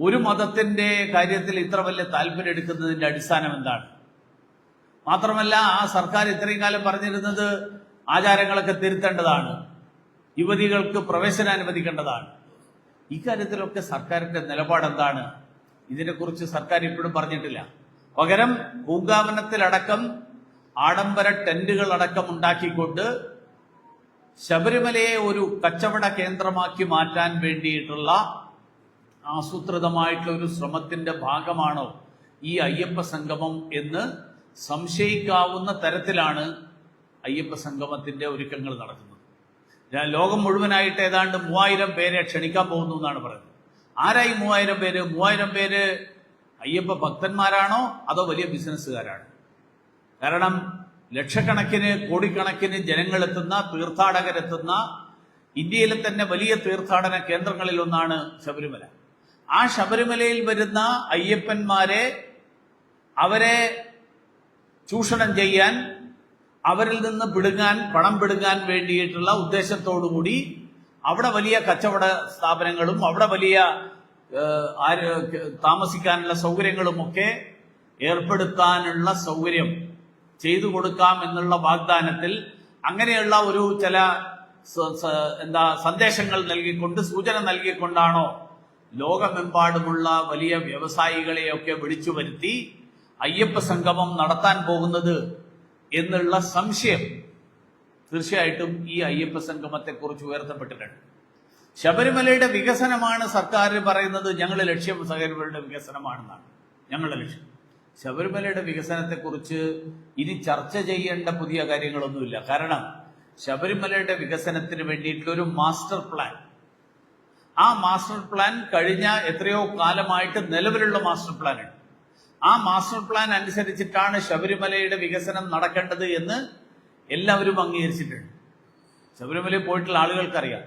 S1: ഒരു മതത്തിന്റെ കാര്യത്തിൽ ഇത്ര വലിയ താല്പര്യം എടുക്കുന്നതിന്റെ അടിസ്ഥാനം എന്താണ്? മാത്രമല്ല ആ സർക്കാർ ഇത്രയും കാലം പറഞ്ഞിരുന്നത് ആചാരങ്ങളൊക്കെ തിരുത്തേണ്ടതാണ്. യുവതികൾക്ക് പ്രവേശനം അനുവദിക്കേണ്ടതാണ് ഇക്കാര്യത്തിലൊക്കെ സർക്കാരിന്റെ നിലപാട് എന്താണ് ഇതിനെക്കുറിച്ച് സർക്കാർ ഇപ്പോഴും പറഞ്ഞിട്ടില്ല. പകരം പൂങ്കാവനത്തിലടക്കം ആഡംബര ടെന്റുകൾ അടക്കം ഉണ്ടാക്കിക്കൊണ്ട് ശബരിമലയെ ഒരു കച്ചവട കേന്ദ്രമാക്കി മാറ്റാൻ വേണ്ടിയിട്ടുള്ള ആസൂത്രിതമായിട്ടുള്ള ഒരു ശ്രമത്തിന്റെ ഭാഗമാണോ ഈ അയ്യപ്പ സംഗമം എന്ന് സംശയിക്കാവുന്ന തരത്തിലാണ് അയ്യപ്പ സംഗമത്തിന്റെ ഒരുക്കങ്ങൾ നടക്കുന്നത്. ഞാൻ ലോകം മുഴുവനായിട്ട് ഏതാണ്ട് മൂവായിരം പേരെ ക്ഷണിക്കാൻ പോകുന്നു എന്നാണ് പറയുന്നത്. ആരായി മൂവായിരം പേര്? മൂവായിരം പേര് അയ്യപ്പ ഭക്തന്മാരാണോ അതോ വലിയ ബിസിനസ്സുകാരാണോ? കാരണം ലക്ഷക്കണക്കിന് കോടിക്കണക്കിന് ജനങ്ങളെത്തുന്ന തീർത്ഥാടകരെത്തുന്ന ഇന്ത്യയിലെ തന്നെ വലിയ തീർത്ഥാടന കേന്ദ്രങ്ങളിൽ ഒന്നാണ് ശബരിമല. ആ ശബരിമലയിൽ വരുന്ന അയ്യപ്പന്മാരെ അവരെ ചൂഷണം ചെയ്യാൻ അവരിൽ നിന്ന് പിടുങ്ങാൻ പണം പിടുങ്ങാൻ വേണ്ടിയിട്ടുള്ള ഉദ്ദേശത്തോടുകൂടി അവിടെ വലിയ കച്ചവട സ്ഥാപനങ്ങളും അവിടെ വലിയ താമസിക്കാനുള്ള സൗകര്യങ്ങളും ഒക്കെ ഏർപ്പെടുത്താനുള്ള സൗകര്യം ചെയ്തു കൊടുക്കാം എന്നുള്ള വാഗ്ദാനത്തിൽ അങ്ങനെയുള്ള ഒരു ചില എന്താ സന്ദേശങ്ങൾ നൽകിക്കൊണ്ട് സൂചന നൽകിക്കൊണ്ടാണോ ലോകമെമ്പാടുമുള്ള വലിയ വ്യവസായികളെയൊക്കെ വിളിച്ചു വരുത്തി അയ്യപ്പ സംഗമം നടത്താൻ പോകുന്നത് എന്നുള്ള സംശയം തീർച്ചയായിട്ടും ഈ അയ്യപ്പ സംഗമത്തെക്കുറിച്ച് ഉയർത്തപ്പെട്ടിട്ടുണ്ട്. ശബരിമലയുടെ വികസനമാണ് സർക്കാർ പറയുന്നത് ഞങ്ങളുടെ ലക്ഷ്യം ശബരിമലയുടെ വികസനമാണെന്നാണ്. ഞങ്ങളുടെ ലക്ഷ്യം. ശബരിമലയുടെ വികസനത്തെക്കുറിച്ച് ഇനി ചർച്ച ചെയ്യേണ്ട പുതിയ കാര്യങ്ങളൊന്നുമില്ല. കാരണം ശബരിമലയുടെ വികസനത്തിന് വേണ്ടിയിട്ടുള്ള ഒരു മാസ്റ്റർ പ്ലാൻ ആ മാസ്റ്റർ പ്ലാൻ കഴിഞ്ഞ എത്രയോ കാലമായിട്ട് നിലവിലുള്ള മാസ്റ്റർ പ്ലാൻ ഉണ്ട്. ആ മാസ്റ്റർ പ്ലാൻ അനുസരിച്ചിട്ടാണ് ശബരിമലയുടെ വികസനം നടക്കേണ്ടത് എന്ന് എല്ലാവരും അംഗീകരിച്ചിട്ടുണ്ട്. ശബരിമലയിൽ പോയിട്ടുള്ള ആളുകൾക്കറിയാം.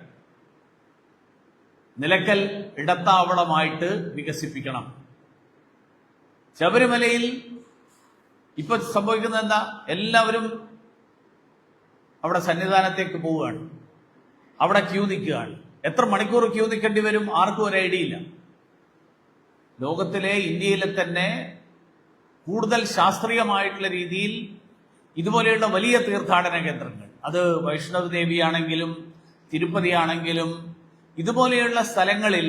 S1: നിലക്കൽ ഇടത്താവളമായിട്ട് വികസിപ്പിക്കണം. ശബരിമലയിൽ ഇപ്പൊ സംഭവിക്കുന്നത് എന്താ? എല്ലാവരും അവിടെ സന്നിധാനത്തേക്ക് പോവുകയാണ്. അവിടെ ക്യൂ നിൽക്കുകയാണ്. എത്ര മണിക്കൂർ ക്യൂ നിൽക്കേണ്ടി വരും? ആർക്കും ഒരു ഐഡിയ ഇല്ല. ലോകത്തിലെ ഇന്ത്യയിലെ തന്നെ കൂടുതൽ ശാസ്ത്രീയമായിട്ടുള്ള രീതിയിൽ ഇതുപോലെയുള്ള വലിയ തീർത്ഥാടന കേന്ദ്രങ്ങൾ. അത് വൈഷ്ണവ് ദേവിയാണെങ്കിലും തിരുപ്പതി ആണെങ്കിലും ഇതുപോലെയുള്ള സ്ഥലങ്ങളിൽ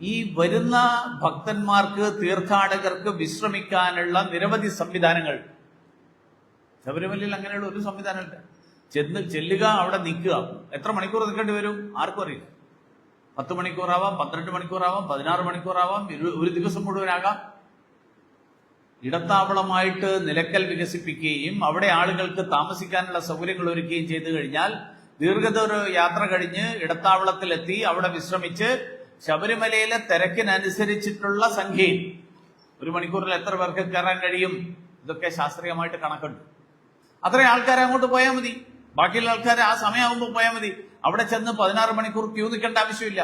S1: ഈ വരുന്ന ഭക്തന്മാർക്ക് തീർത്ഥാടകർക്ക് വിശ്രമിക്കാനുള്ള നിരവധി സംവിധാനങ്ങൾ. ശബരിമലയിൽ അങ്ങനെയുള്ള ഒരു സംവിധാനമില്ല. ചെന്ന് ചെല്ലുക അവിടെ നിൽക്കുക. എത്ര മണിക്കൂർ നിൽക്കേണ്ടി വരും? ആർക്കും അറിയില്ല. പത്ത് മണിക്കൂറാവാം പന്ത്രണ്ട് മണിക്കൂറാവാം പതിനാറ് മണിക്കൂറാവാം ഒരു ദിവസം മുഴുവനാകാം. ഇടത്താവളമായിട്ട് നിലക്കൽ വികസിപ്പിക്കുകയും അവിടെ ആളുകൾക്ക് താമസിക്കാനുള്ള സൗകര്യങ്ങൾ ഒരുക്കുകയും ചെയ്തു കഴിഞ്ഞാൽ ദീർഘദൂര യാത്ര കഴിഞ്ഞ് ഇടത്താവളത്തിലെത്തി അവിടെ വിശ്രമിച്ച് ശബരിമലയിലെ തിരക്കിനനുസരിച്ചിട്ടുള്ള സംഖ്യയിൽ ഒരു മണിക്കൂറിൽ എത്ര പേർക്ക് കയറാൻ കഴിയും? ഇതൊക്കെ ശാസ്ത്രീയമായിട്ട് കണക്കുണ്ട്. അത്രയും ആൾക്കാരെ അങ്ങോട്ട് പോയാൽ മതി. ബാക്കിയുള്ള ആൾക്കാർ ആ സമയമാകുമ്പോൾ പോയാൽ മതി. അവിടെ ചെന്ന് പതിനാറ് മണിക്കൂർ ക്യൂ നിൽക്കേണ്ട ആവശ്യമില്ല.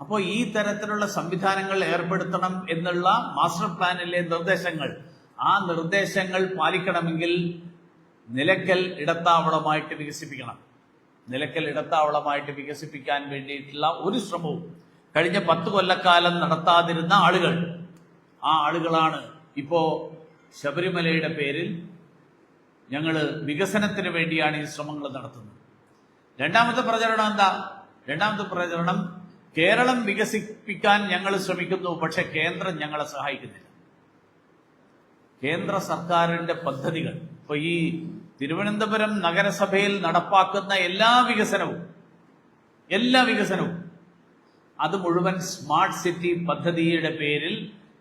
S1: അപ്പോൾ ഈ തരത്തിലുള്ള സംവിധാനങ്ങൾ ഏർപ്പെടുത്തണം എന്നുള്ള മാസ്റ്റർ പ്ലാനിലെ നിർദ്ദേശങ്ങൾ. ആ നിർദ്ദേശങ്ങൾ പാലിക്കണമെങ്കിൽ നിലക്കൽ ഇടത്താവളമായിട്ട് വികസിപ്പിക്കണം. നിലക്കൽ ഇടത്താവളമായിട്ട് വികസിപ്പിക്കാൻ വേണ്ടിയിട്ടുള്ള ഒരു ശ്രമവും കഴിഞ്ഞ പത്ത് കൊല്ലക്കാലം നടത്താതിരുന്ന ആളുകൾ. ആ ആളുകളാണ് ഇപ്പോ ശബരിമലയുടെ പേരിൽ ഞങ്ങൾ വികസനത്തിന് വേണ്ടിയാണ് ഈ ശ്രമങ്ങൾ നടത്തുന്നത്. രണ്ടാമത്തെ പ്രചരണം എന്താ? രണ്ടാമത്തെ പ്രചരണം കേരളം വികസിപ്പിക്കാൻ ഞങ്ങൾ ശ്രമിക്കുന്നു പക്ഷെ കേന്ദ്രം ഞങ്ങളെ സഹായിക്കുന്നില്ല. കേന്ദ്ര സർക്കാരിന്റെ പദ്ധതികൾ ഇപ്പൊ ഈ തിരുവനന്തപുരം നഗരസഭയിൽ നടപ്പാക്കുന്ന എല്ലാ വികസനവും എല്ലാ വികസനവും അത് മുഴുവൻ സ്മാർട്ട് സിറ്റി പദ്ധതിയുടെ പേരിൽ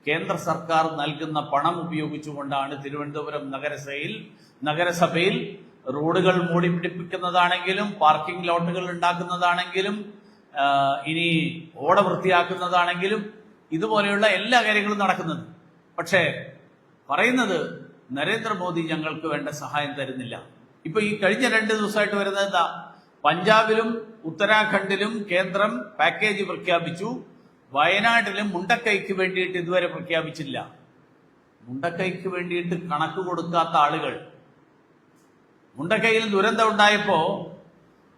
S1: കേന്ദ്ര സർക്കാർ നൽകുന്ന പണം ഉപയോഗിച്ചുകൊണ്ടാണ് തിരുവനന്തപുരം നഗരസഭയിൽ നഗരസഭയിൽ റോഡുകൾ മൂടി പിടിപ്പിക്കുന്നതാണെങ്കിലും പാർക്കിംഗ് ലോട്ടുകൾ ഉണ്ടാക്കുന്നതാണെങ്കിലും ഇനി ഓട വൃത്തിയാക്കുന്നതാണെങ്കിലും ഇതുപോലെയുള്ള എല്ലാ കാര്യങ്ങളും നടക്കുന്നത് പക്ഷേ പറയുന്നത് നരേന്ദ്രമോദി ഞങ്ങൾക്ക് വേണ്ട സഹായം തരുന്നില്ല. ഇപ്പൊ ഈ കഴിഞ്ഞ രണ്ട് ദിവസമായിട്ട് വരുന്നത് എന്താ? പഞ്ചാബിലും ഉത്തരാഖണ്ഡിലും കേന്ദ്രം പാക്കേജ് പ്രഖ്യാപിച്ചു. വയനാട്ടിലും മുണ്ടക്കൈക്ക് വേണ്ടിയിട്ട് ഇതുവരെ പ്രഖ്യാപിച്ചില്ല. മുണ്ടക്കൈക്ക് വേണ്ടിയിട്ട് കണക്ക് കൊടുക്കാത്ത ആളുകൾ. മുണ്ടക്കൈയിൽ ദുരന്തം ഉണ്ടായപ്പോ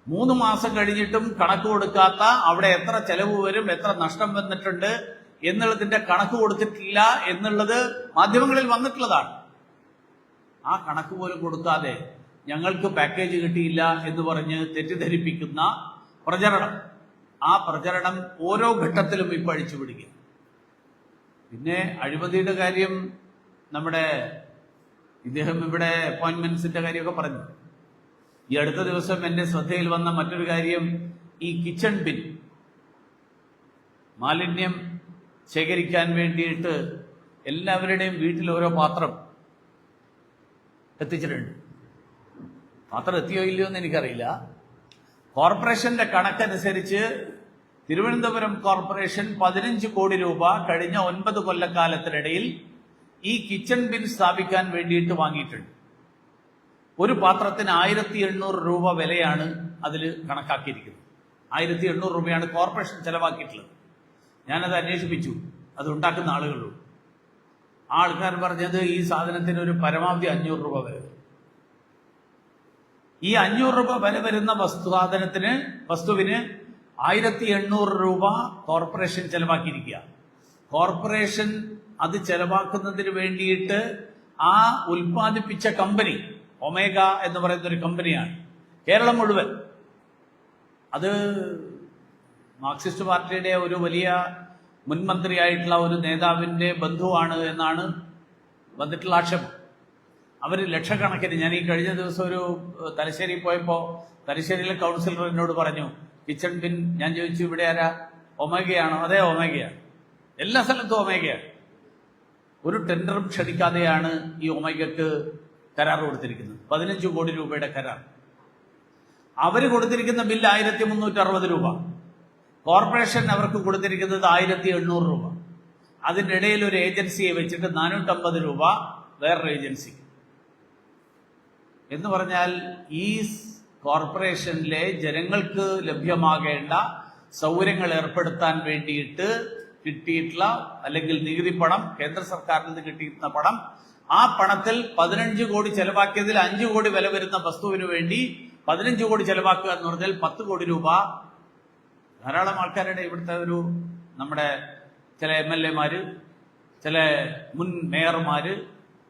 S1: മൂന്ന് മാസം കഴിഞ്ഞിട്ടും കണക്ക് കൊടുക്കാത്ത അവിടെ എത്ര ചെലവ് വരും എത്ര നഷ്ടം വന്നിട്ടുണ്ട് എന്നുള്ളതിന്റെ കണക്ക് കൊടുത്തിട്ടില്ല എന്നുള്ളത് മാധ്യമങ്ങളിൽ വന്നിട്ടുള്ളതാണ്. ആ കണക്ക് പോലും കൊടുക്കാതെ ഞങ്ങൾക്ക് പാക്കേജ് കിട്ടിയില്ല എന്ന് പറഞ്ഞ് തെറ്റിദ്ധരിപ്പിക്കുന്ന പ്രചരണം. ആ പ്രചരണം ഓരോ ഘട്ടത്തിലും ഇപ്പൊ പിടിക്കുക പിന്നെ അഴിമതിയുടെ കാര്യം നമ്മുടെ ഇദ്ദേഹം ഇവിടെ അപ്പോയിന്റ്മെന്റ്സിന്റെ കാര്യമൊക്കെ പറഞ്ഞു. ഈ അടുത്ത ദിവസം എന്റെ ശ്രദ്ധയിൽ വന്ന മറ്റൊരു കാര്യം ഈ കിച്ചൺ ബിൻ മാലിന്യം ശേഖരിക്കാൻ വേണ്ടിയിട്ട് എല്ലാവരുടെയും വീട്ടിൽ ഓരോ പാത്രം എത്തിച്ചിട്ടുണ്ട്. പാത്രം എത്തിയോ ഇല്ലയോ എന്ന് എനിക്കറിയില്ല. കോർപ്പറേഷന്റെ കണക്കനുസരിച്ച് തിരുവനന്തപുരം കോർപ്പറേഷൻ പതിനഞ്ച് കോടി രൂപ കഴിഞ്ഞ ഒൻപത് കൊല്ലക്കാലത്തിനിടയിൽ ഈ കിച്ചൺ ബിൻ സ്ഥാപിക്കാൻ വേണ്ടിയിട്ട് വാങ്ങിയിട്ടുണ്ട്. ഒരു പാത്രത്തിന് ആയിരത്തി എണ്ണൂറ് രൂപ വിലയാണ് അതിൽ കണക്കാക്കിയിരിക്കുന്നത്. ആയിരത്തി എണ്ണൂറ് രൂപയാണ് കോർപ്പറേഷൻ ചെലവാക്കിയിട്ടുള്ളത്. ഞാനത് അന്വേഷിപ്പിച്ചു. അത് ഉണ്ടാക്കുന്ന ആളുകളുണ്ട്. ആൾക്കാർ പറഞ്ഞത് ഈ സാധനത്തിന് ഒരു പരമാവധി അഞ്ഞൂറ് രൂപ വരും ഈ അഞ്ഞൂറ് രൂപ വില വരുന്ന വസ്തു സാധനത്തിന് വസ്തുവിന് ആയിരത്തി എണ്ണൂറ് രൂപ കോർപ്പറേഷൻ ചെലവാക്കിയിരിക്കുക. കോർപ്പറേഷൻ അത് ചെലവാക്കുന്നതിന് വേണ്ടിയിട്ട് ആ ഉൽപ്പാദിപ്പിച്ച കമ്പനി ഒമേഗ എന്ന് പറയുന്ന ഒരു കമ്പനിയാണ്. കേരളം മുഴുവൻ. അത് മാർക്സിസ്റ്റ് പാർട്ടിയുടെ ഒരു വലിയ മുൻമന്ത്രിയായിട്ടുള്ള ഒരു നേതാവിന്റെ ബന്ധുവാണ് എന്നാണ് വന്നിട്ടുള്ള ആക്ഷേപം. അവർ ലക്ഷക്കണക്കിന്. ഞാൻ ഈ കഴിഞ്ഞ ദിവസം ഒരു തലശ്ശേരി പോയപ്പോൾ തലശ്ശേരിയിലെ കൗൺസിലർ എന്നോട് പറഞ്ഞു കിച്ചൺ പിൻ ഞാൻ ചോദിച്ചു ഇവിടെ ആരാ? ഒമേഗയാണോ. അതെ ഒമേഗയാണ്. എല്ലാ സ്ഥലത്തും ഒമേഗയാണ്. ഒരു ടെൻഡറും ക്ഷണിക്കാതെയാണ് ഈ ഒമേഗക്ക് കരാർ കൊടുത്തിരിക്കുന്നത്. പതിനഞ്ച് കോടി രൂപയുടെ കരാർ. അവർ കൊടുത്തിരിക്കുന്ന ബില്ല് ആയിരത്തി മുന്നൂറ്റി അറുപത് രൂപ. കോർപ്പറേഷൻ അവർക്ക് കൊടുത്തിരിക്കുന്നത് ആയിരത്തി എണ്ണൂറ് രൂപ. അതിന്റെ ഇടയിൽ ഒരു ഏജൻസിയെ വെച്ചിട്ട് നാനൂറ്റമ്പത് രൂപ വേറൊരു ഏജൻസി എന്ന് പറഞ്ഞാൽ ഈ കോർപ്പറേഷനിലെ ജനങ്ങൾക്ക് ലഭ്യമാകേണ്ട സൗകര്യങ്ങൾ ഏർപ്പെടുത്താൻ വേണ്ടിയിട്ട് കിട്ടിയിട്ടുള്ള അല്ലെങ്കിൽ നികുതി പണം കേന്ദ്ര സർക്കാരിൽ നിന്ന് കിട്ടിയിരുന്ന പണം ആ പണത്തിൽ പതിനഞ്ച് കോടി ചെലവാക്കിയതിൽ അഞ്ചു കോടി വില വരുന്ന വസ്തുവിന് വേണ്ടി പതിനഞ്ച് കോടി ചെലവാക്കുക എന്ന് പറഞ്ഞാൽ പത്ത് കോടി രൂപ. ധാരാളം ആൾക്കാരുടെ ഇവിടുത്തെ ഒരു നമ്മുടെ ചില എം എൽ എമാര് ചില മുൻ മേയർമാര്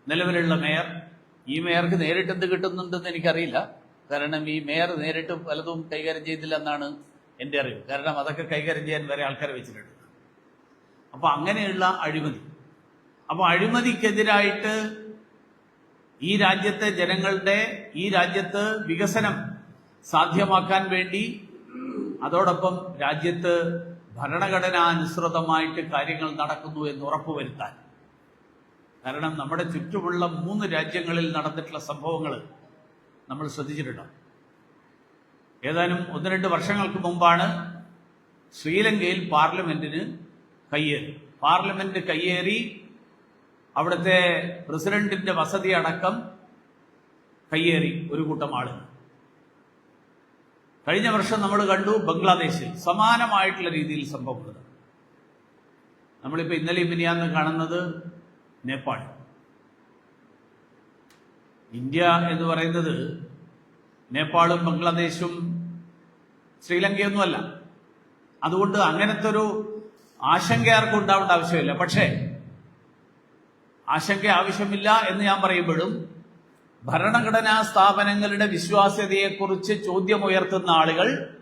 S1: നിലവിലുള്ള മേയർ ഈ മേയർക്ക് നേരിട്ട് എന്ത് കിട്ടുന്നുണ്ടെന്ന് എനിക്കറിയില്ല. കാരണം ഈ മേയർ നേരിട്ട് പലതും കൈകാര്യം ചെയ്തില്ല എന്നാണ് എന്റെ അറിവ്. കാരണം അതൊക്കെ കൈകാര്യം ചെയ്യാൻ വരെ ആൾക്കാരെ വെച്ചിട്ടുണ്ട്. അപ്പൊ അങ്ങനെയുള്ള അഴിമതി. അപ്പൊ അഴിമതിക്കെതിരായിട്ട് ഈ രാജ്യത്തെ ജനങ്ങളുടെ ഈ രാജ്യത്ത് വികസനം സാധ്യമാക്കാൻ വേണ്ടി അതോടൊപ്പം രാജ്യത്ത് ഭരണഘടനാനുസൃതമായിട്ട് കാര്യങ്ങൾ നടക്കുന്നു എന്ന് ഉറപ്പുവരുത്താൻ. കാരണം നമ്മുടെ ചുറ്റുമുള്ള മൂന്ന് രാജ്യങ്ങളിൽ നടന്നിട്ടുള്ള സംഭവങ്ങൾ നമ്മൾ ശ്രദ്ധിച്ചിട്ടുണ്ട്? ഏതാനും ഒന്ന് രണ്ട് വർഷങ്ങൾക്ക് മുമ്പാണ് ശ്രീലങ്കയിൽ പാർലമെന്റിന് കയ്യേറി. പാർലമെന്റ് കയ്യേറി അവിടുത്തെ പ്രസിഡന്റിന്റെ വസതി അടക്കം കയ്യേറി ഒരു കൂട്ടം ആളുകൾ. കഴിഞ്ഞ വർഷം നമ്മൾ കണ്ടു ബംഗ്ലാദേശിൽ സമാനമായിട്ടുള്ള രീതിയിൽ സംഭവങ്ങൾ നമ്മളിപ്പോൾ ഇന്നലെ മിനിയാന്ന് കാണുന്നത് നേപ്പാൾ. ഇന്ത്യ എന്ന് പറയുന്നത് നേപ്പാളും ബംഗ്ലാദേശും ശ്രീലങ്കയൊന്നുമല്ല. അതുകൊണ്ട് അങ്ങനത്തെ ഒരു ആശങ്ക ആർക്കും ഉണ്ടാവേണ്ട ആവശ്യമില്ല. പക്ഷേ ആശങ്ക ആവശ്യമില്ല എന്ന് ഞാൻ പറയുമ്പോഴും ഭരണഘടനാ സ്ഥാപനങ്ങളുടെ വിശ്വാസ്യതയെക്കുറിച്ച് ചോദ്യമുയർത്തുന്ന ആളുകൾ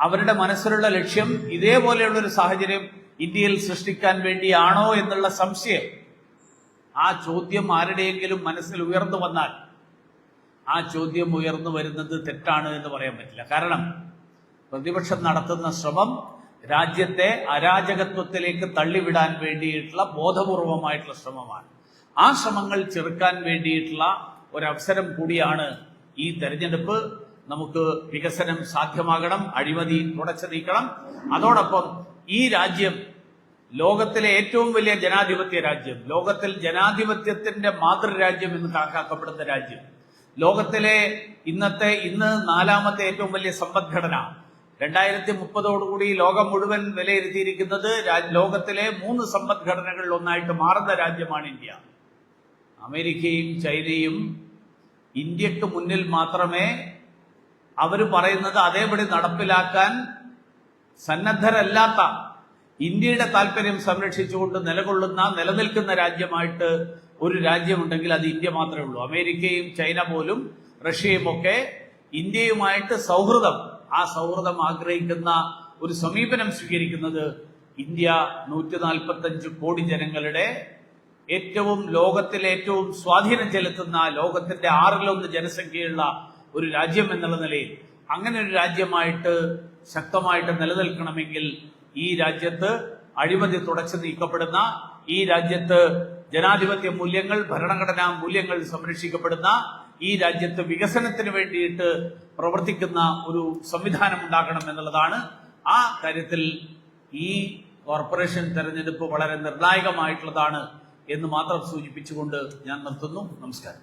S1: അവരുടെ മനസ്സിലുള്ള ലക്ഷ്യം ഇതേപോലെയുള്ള ഒരു സാഹചര്യം ഇന്ത്യയിൽ സൃഷ്ടിക്കാൻ വേണ്ടിയാണോ എന്നുള്ള സംശയം ആ ചോദ്യം ആരുടെയെങ്കിലും മനസ്സിൽ ഉയർന്നു വന്നാൽ ആ ചോദ്യം ഉയർന്നു വരുന്നത് തെറ്റാണ് എന്ന് പറയാൻ പറ്റില്ല. കാരണം പ്രതിപക്ഷം നടത്തുന്ന ശ്രമം രാജ്യത്തെ അരാജകത്വത്തിലേക്ക് തള്ളിവിടാൻ വേണ്ടിയിട്ടുള്ള ബോധപൂർവമായിട്ടുള്ള ശ്രമമാണ്. ആ ശ്രമങ്ങൾ ചെറുക്കാൻ വേണ്ടിയിട്ടുള്ള ഒരവസരം കൂടിയാണ് ഈ തെരഞ്ഞെടുപ്പ്. നമുക്ക് വികസനം സാധ്യമാകണം അഴിമതി തുടച്ചു നീക്കണം. അതോടൊപ്പം ഈ രാജ്യം ലോകത്തിലെ ഏറ്റവും വലിയ ജനാധിപത്യ രാജ്യം ലോകത്തിൽ ജനാധിപത്യത്തിന്റെ മാതൃരാജ്യം എന്ന് കണക്കാക്കപ്പെടുന്ന രാജ്യം ലോകത്തിലെ ഇന്നത്തെ ഇന്ന് നാലാമത്തെ ഏറ്റവും വലിയ സമ്പദ്ഘടന രണ്ടായിരത്തി മുപ്പതോടുകൂടി ലോകം മുഴുവൻ വിലയിരുത്തിയിരിക്കുന്നത് ലോകത്തിലെ മൂന്ന് സമ്പദ്ഘടനകളിൽ ഒന്നായിട്ട് മാറുന്ന രാജ്യമാണ് ഇന്ത്യ. അമേരിക്കയും ചൈനയും ഇന്ത്യയ്ക്ക് മുന്നിൽ മാത്രമേ അവർ പറയുന്നത് അതേപടി നടപ്പിലാക്കാൻ സന്നദ്ധരല്ലാത്ത ഇന്ത്യയുടെ താല്പര്യം സംരക്ഷിച്ചുകൊണ്ട് നിലകൊള്ളുന്ന നിലനിൽക്കുന്ന രാജ്യമായിട്ട് ഒരു രാജ്യമുണ്ടെങ്കിൽ അത് ഇന്ത്യ മാത്രമേ ഉള്ളൂ. അമേരിക്കയും ചൈന പോലും റഷ്യയും ഒക്കെ ഇന്ത്യയുമായിട്ട് സൗഹൃദം ആ സൗഹൃദം ആഗ്രഹിക്കുന്ന ഒരു സമീപനം സ്വീകരിക്കുന്നത് ഇന്ത്യ നൂറ്റി നാൽപ്പത്തഞ്ച് കോടി ജനങ്ങളുടെ ഏറ്റവും ലോകത്തിലെ ഏറ്റവും സ്വാധീനം ചെലുത്തുന്ന ലോകത്തിന്റെ ആറിലൊന്ന് ജനസംഖ്യയുള്ള ഒരു രാജ്യം എന്നുള്ള നിലയിൽ അങ്ങനെ ഒരു രാജ്യമായിട്ട് ശക്തമായിട്ട് നിലനിൽക്കണമെങ്കിൽ ഈ രാജ്യത്ത് അഴിമതി തുടച്ചു നീക്കപ്പെടുന്ന ഈ രാജ്യത്ത് ജനാധിപത്യ മൂല്യങ്ങൾ ഭരണഘടനാ മൂല്യങ്ങൾ സംരക്ഷിക്കപ്പെടുന്ന ഈ രാജ്യത്ത് വികസനത്തിന് വേണ്ടിയിട്ട് പ്രവർത്തിക്കുന്ന ഒരു സംവിധാനം ഉണ്ടാക്കണം എന്നുള്ളതാണ് ആ കാര്യത്തിൽ ഈ കോർപ്പറേഷൻ തെരഞ്ഞെടുപ്പ് വളരെ നിർണായകമായിട്ടുള്ളതാണ് എന്ന് മാത്രം സൂചിപ്പിച്ചുകൊണ്ട് ഞാൻ നിർത്തുന്നു. നമസ്കാരം.